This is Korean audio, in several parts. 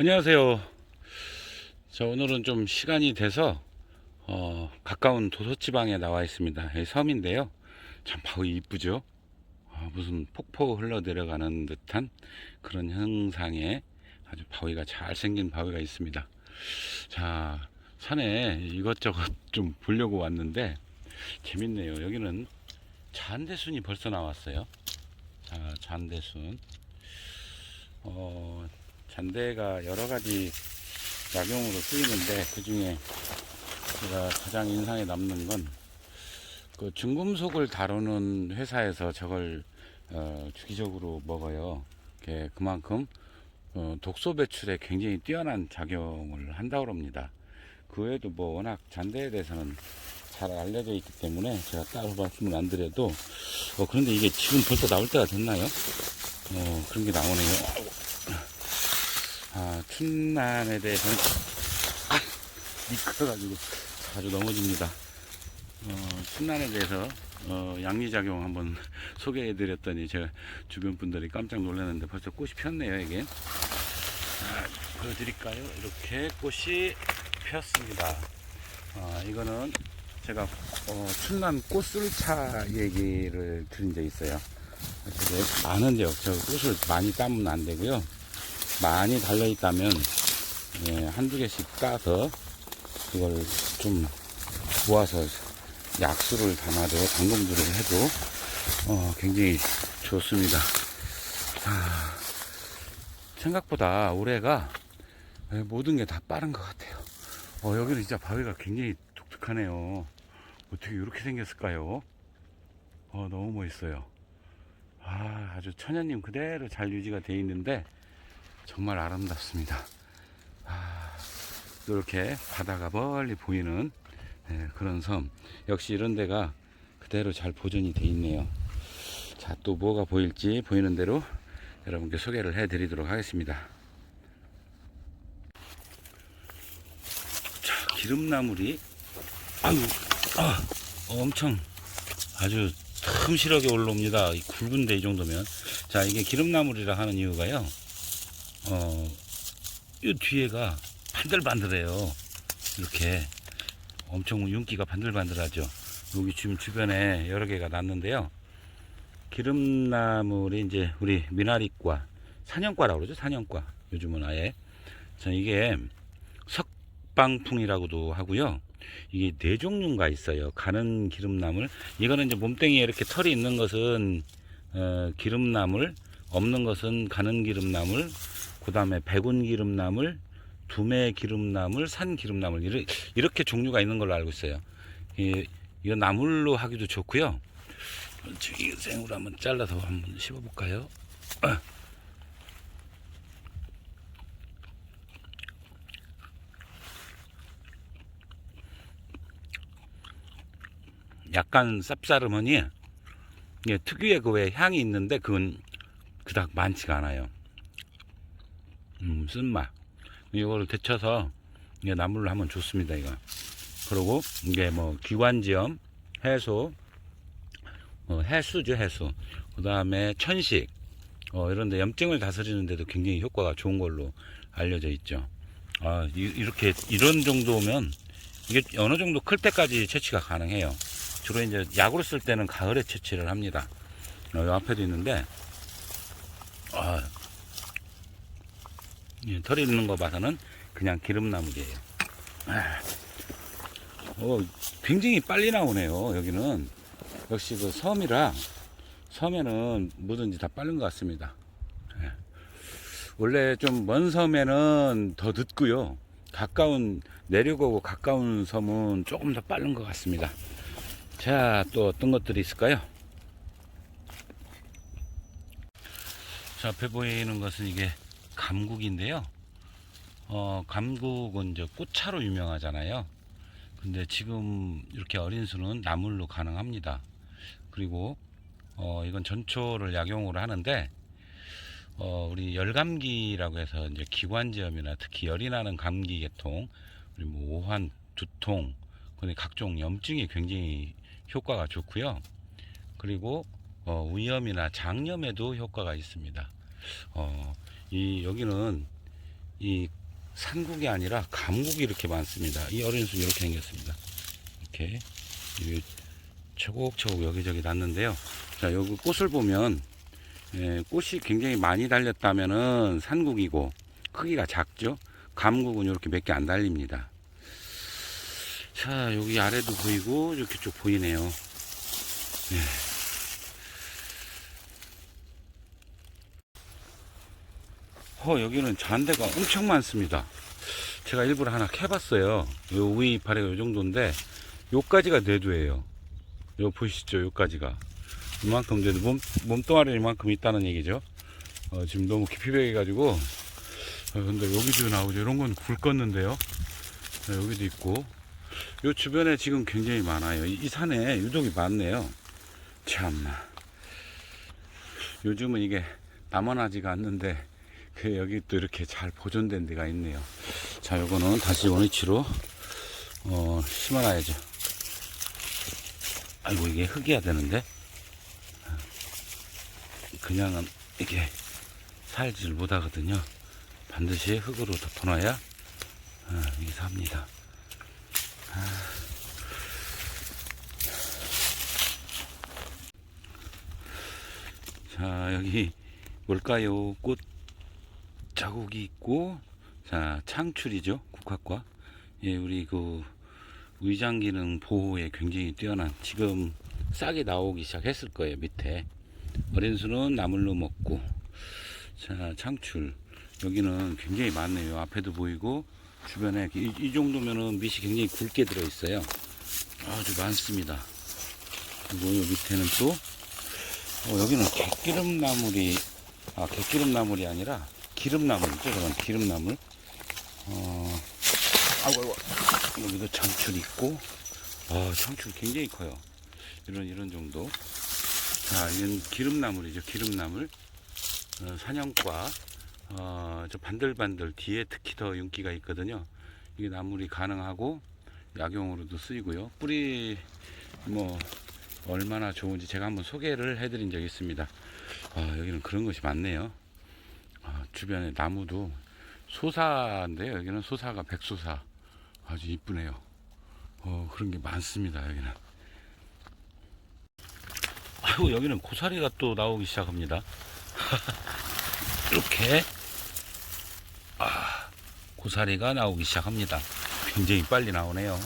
안녕하세요. 자, 오늘은 좀 시간이 돼서, 어, 가까운 도서지방에 나와 있습니다. 섬인데요. 참 바위 이쁘죠? 아, 무슨 폭포 흘러 내려가는 듯한 그런 형상의 아주 바위가 잘 생긴 바위가 있습니다. 자, 산에 이것저것 좀 보려고 왔는데, 재밌네요. 여기는 잔대순이 벌써 나왔어요. 자, 잔대순. 어, 잔대가 여러 가지 약용으로 쓰이는데 그 중에 제가 가장 인상에 남는 건 그 중금속을 다루는 회사에서 저걸 어, 주기적으로 먹어요. 그만큼 어, 독소 배출에 굉장히 뛰어난 작용을 한다고 합니다. 그 외에도 뭐 워낙 잔대에 대해서는 잘 알려져 있기 때문에 제가 따로 말씀을 안 드려도 어, 그런데 이게 지금 벌써 나올 때가 됐나요? 어, 그런 게 나오네요. 아, 춘난에 대해서는 아, 미끄러가지고 자주 넘어집니다. 어, 춘난에 대해서 어, 양리작용 한번 소개해드렸더니 제가 주변 분들이 깜짝 놀랐는데 벌써 꽃이 폈네요 이게. 자, 보여드릴까요? 이렇게 꽃이 폈습니다. 아, 이거는 제가 어, 춘난 꽃술차 얘기를 들은 적 있어요. 많은데요. 저 꽃을 많이 따면 안 되고요. 많이 달려있다면 예, 한두 개씩 까서 그걸 좀 모아서 약수를 담아도 당금주를 해도 어, 굉장히 좋습니다. 아, 생각보다 올해가 예, 모든 게 다 빠른 것 같아요. 어, 여기는 진짜 바위가 굉장히 독특하네요. 어떻게 이렇게 생겼을까요? 어, 너무 멋있어요. 아, 아주 천연님 그대로 잘 유지가 되어 있는데 정말 아름답습니다. 아, 이렇게 바다가 멀리 보이는 예, 그런 섬. 역시 이런 데가 그대로 잘 보존이 되어 있네요. 자, 또 뭐가 보일지 보이는 대로 여러분께 소개를 해 드리도록 하겠습니다. 자, 기름나물이 아유, 아, 엄청 아주 틈실하게 올라옵니다. 이 굵은데 이 정도면. 자, 이게 기름나물이라 하는 이유가요. 어, 이 뒤에가 반들반들해요. 이렇게 엄청 윤기가 반들반들하죠. 여기 지금 주변에 여러 개가 났는데요. 기름나물이 이제 우리 미나리과, 산연과라고 그러죠. 산연과. 요즘은 아예. 자, 이게 석방풍이라고도 하고요. 이게 네 종류가 있어요. 가는 기름나물. 이거는 이제 몸뚱이에 이렇게 털이 있는 것은 어, 기름나물, 없는 것은 가는 기름나물, 그 다음에 백운 기름나물, 두매 기름나물, 산 기름나물 이렇게, 종류가 있는 걸로 알고 있어요. 이, 이거 나물로 하기도 좋고요. 저기 생으로 한번 잘라서 한번 씹어볼까요? 약간 쌉싸름하니 특유의 그 왜 향이 있는데 그건 그닥 많지가 않아요. 음, 쓴맛. 이거를 데쳐서 이게 나물로 하면 좋습니다, 이거. 그리고 이게 뭐 기관지염, 해소, 어, 해수죠, 해수. 그 다음에 천식, 어, 이런데 염증을 다스리는데도 굉장히 효과가 좋은 걸로 알려져 있죠. 아, 이, 렇게 이런 정도면 이게 어느 정도 클 때까지 채취가 가능해요. 주로 이제 약으로 쓸 때는 가을에 채취를 합니다. 어, 이 앞에도 있는데, 아, 예, 털이 있는 거 봐서는 그냥 기름나물이에요. 아, 어, 굉장히 빨리 나오네요. 여기는 역시 그 섬이라 섬에는 뭐든지 다 빠른 것 같습니다. 예. 원래 좀 먼 섬에는 더 늦고요. 가까운 내려가고 가까운 섬은 조금 더 빠른 것 같습니다. 자, 또 어떤 것들이 있을까요? 자, 앞에 보이는 것은 이게 감국인데요. 어, 감국은 이제 꽃차로 유명하잖아요. 근데 지금 이렇게 어린 수는 나물로 가능합니다. 그리고 어, 이건 전초를 약용으로 하는데 어, 우리 열감기라고 해서 이제 기관지염이나 특히 열이 나는 감기 계통, 그리고 뭐 오한, 두통, 근데 각종 염증이 굉장히 효과가 좋고요. 그리고 어, 위염이나 장염에도 효과가 있습니다. 어, 이 여기는 이 산국이 아니라 감국이 이렇게 많습니다. 이 어린순 이렇게 생겼습니다. 이렇게 이 초곡초곡 여기저기 났는데요. 자, 여기 꽃을 보면 예, 꽃이 굉장히 많이 달렸다면은 산국이고 크기가 작죠. 감국은 이렇게 몇 개 안 달립니다. 자, 여기 아래도 보이고 이렇게 쭉 보이네요. 예. 어, 여기는 잔대가 엄청 많습니다. 제가 일부러 하나 캐봤어요. 요 우이 이파리가 요 정도인데, 요까지가 내두예요. 요 보시죠, 요까지가. 이만큼 돼도 몸, 몸뚱아리 이만큼 있다는 얘기죠. 어, 지금 너무 깊이 베겨가지고, 어, 근데 여기도 나오죠. 이런 건굵 껐는데요. 네, 여기도 있고. 요 주변에 지금 굉장히 많아요. 이, 이 산에 유독이 많네요. 참나. 요즘은 이게 남아나지가 않는데, 그 여기 또 이렇게 잘 보존된 데가 있네요. 자, 요거는 다시 원위치로 어, 심어놔야죠. 아이고 이게 흙이야 되는데 그냥은 이게 살지를 못하거든요. 반드시 흙으로 덮어놔야 어, 이게 삽니다. 자 여기 뭘까요? 꽃 자국이 있고 자 창출이죠 국화과. 예 우리 그 위장 기능 보호에 굉장히 뛰어난 지금 싹이 나오기 시작했을 거예요 밑에. 어린 수는 나물로 먹고 자 창출. 여기는 굉장히 많네요. 앞에도 보이고 주변에 이, 이 정도면은 밑이 굉장히 굵게 들어 있어요. 아주 많습니다. 그리고 요 밑에는 또 어, 여기는 갯기름 나물이 아 갯기름 나물이 아니라 기름나물이죠. 그건 기름나물. 어, 아이고, 아이고. 여기도 장출 있고, 아, 장출 굉장히 커요. 이런, 이런 정도. 자, 이건 기름나물이죠. 기름나물. 어, 사냥과, 어, 저 반들반들 뒤에 특히 더 윤기가 있거든요. 이게 나물이 가능하고, 약용으로도 쓰이고요. 뿌리, 뭐, 얼마나 좋은지 제가 한번 소개를 해드린 적이 있습니다. 아, 여기는 그런 것이 많네요. 아, 주변에 나무도 소사인데요. 여기는 소사가 백소사 아주 이쁘네요. 어, 그런 게 많습니다. 여기는. 아이고 여기는 고사리가 또 나오기 시작합니다. 이렇게 아, 고사리가 나오기 시작합니다. 굉장히 빨리 나오네요.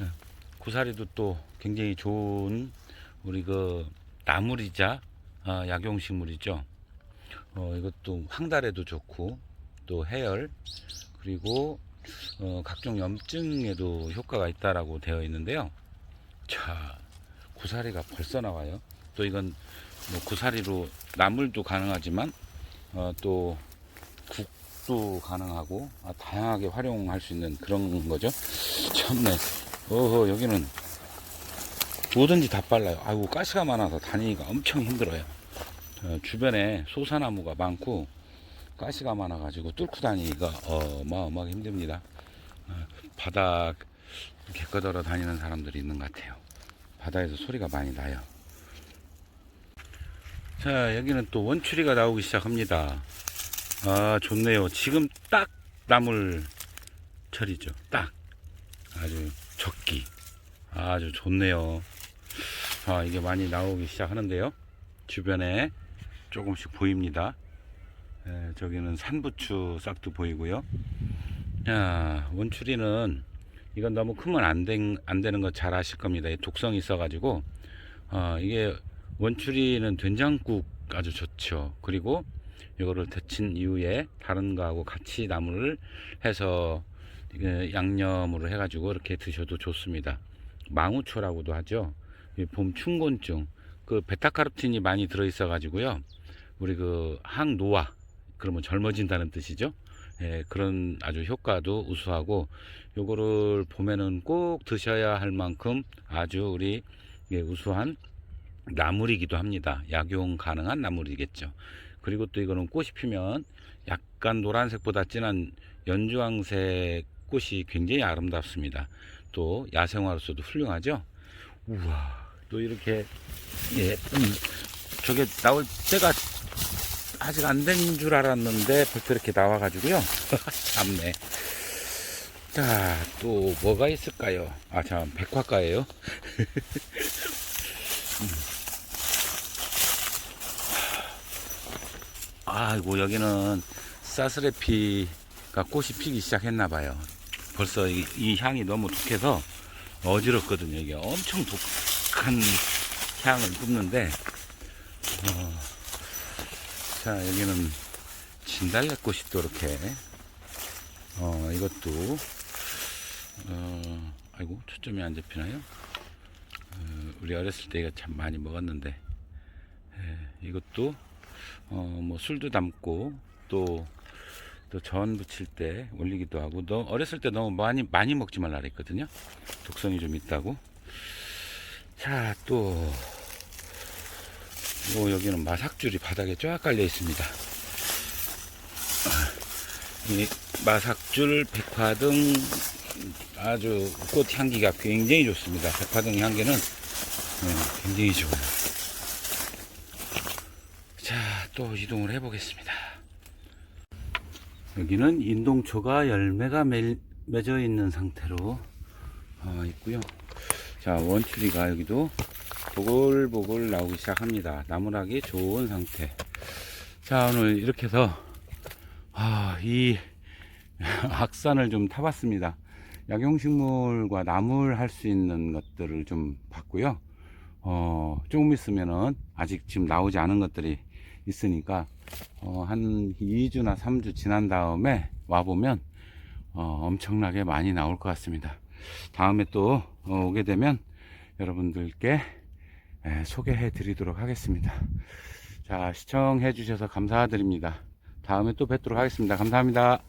예, 고사리도 또 굉장히 좋은 우리 그 나물이자 아, 약용식물이죠. 어, 이것도 황달에도 좋고 또 해열 그리고 어, 각종 염증에도 효과가 있다라고 되어 있는데요. 자, 구사리가 벌써 나와요. 또 이건 뭐 구사리로 나물도 가능하지만 어, 또 국도 가능하고 아, 다양하게 활용할 수 있는 그런 거죠. 참네. 어허 여기는 뭐든지 다 빨라요. 아이고 가시가 많아서 다니기가 엄청 힘들어요. 어, 주변에 소사나무가 많고 가시가 많아가지고 뚫고 다니기가 어마어마하게 힘듭니다. 어, 바닥 개꺼들어 다니는 사람들이 있는 것 같아요. 바다에서 소리가 많이 나요. 자 여기는 또 원추리가 나오기 시작합니다. 아 좋네요. 지금 딱 나물 철이죠. 딱 아주 적기 아주 좋네요. 아 이게 많이 나오기 시작하는데요. 주변에 조금씩 보입니다. 예, 저기는 산부추 싹도 보이고요. 야, 원추리는 이건 너무 크면 안, 된, 안 되는 거 잘 아실 겁니다. 독성이 있어가지고 어, 이게 원추리는 된장국 아주 좋죠. 그리고 이거를 데친 이후에 다른 거하고 같이 나물을 해서 양념으로 해가지고 이렇게 드셔도 좋습니다. 망우초라고도 하죠. 이봄 춘곤증 그 베타카로틴이 많이 들어있어 가지고요. 우리 그 항노화 그러면 젊어진다는 뜻이죠. 예, 그런 아주 효과도 우수하고 요거를 봄에는 꼭 드셔야 할 만큼 아주 우리 예, 우수한 나물이기도 합니다. 약용 가능한 나물이겠죠. 그리고 또 이거는 꽃이 피면 약간 노란색보다 진한 연주황색 꽃이 굉장히 아름답습니다. 또 야생화로서도 훌륭하죠. 우와, 또 이렇게 예쁜 저게 나올 때가 아직 안 된 줄 알았는데 벌써 이렇게 나와가지고요. 참네. 자, 또 뭐가 있을까요? 아, 참, 백화가예요. 음. 아이고, 여기는 사스레피가 꽃이 피기 시작했나 봐요. 벌써 이, 이 향이 너무 독해서 어지럽거든요. 이게 엄청 독한 향을 뿜는데, 어, 자, 여기는 진달래꽃이 또 이렇게, 어, 이것도, 어, 아이고, 초점이 안 잡히나요? 어, 우리 어렸을 때 이거 참 많이 먹었는데, 예, 이것도, 어, 뭐 술도 담고, 또, 또 전 부칠 때 올리기도 하고, 너 어렸을 때 너무 많이, 많이 먹지 말라 그랬거든요. 독성이 좀 있다고. 자, 또, 뭐 여기는 마삭줄이 바닥에 쫙 깔려 있습니다. 이 마삭줄, 백화등 아주 꽃 향기가 굉장히 좋습니다. 백화등 향기는 네, 굉장히 좋아요. 자, 또 이동을 해보겠습니다. 여기는 인동초가 열매가 매, 맺어 있는 상태로 어, 있고요. 자, 원추리가 여기도 보글보글 나오기 시작합니다. 나무락이 좋은 상태. 자, 오늘 이렇게 해서, 아, 이 악산을 좀 타봤습니다. 약용식물과 나물 할 수 있는 것들을 좀 봤고요. 어, 조금 있으면은 아직 지금 나오지 않은 것들이 있으니까, 어, 한 2주나 3주 지난 다음에 와보면, 어, 엄청나게 많이 나올 것 같습니다. 다음에 또 어, 오게 되면 여러분들께 예, 소개해 드리도록 하겠습니다. 자, 시청해 주셔서 감사드립니다. 다음에 또 뵙도록 하겠습니다. 감사합니다.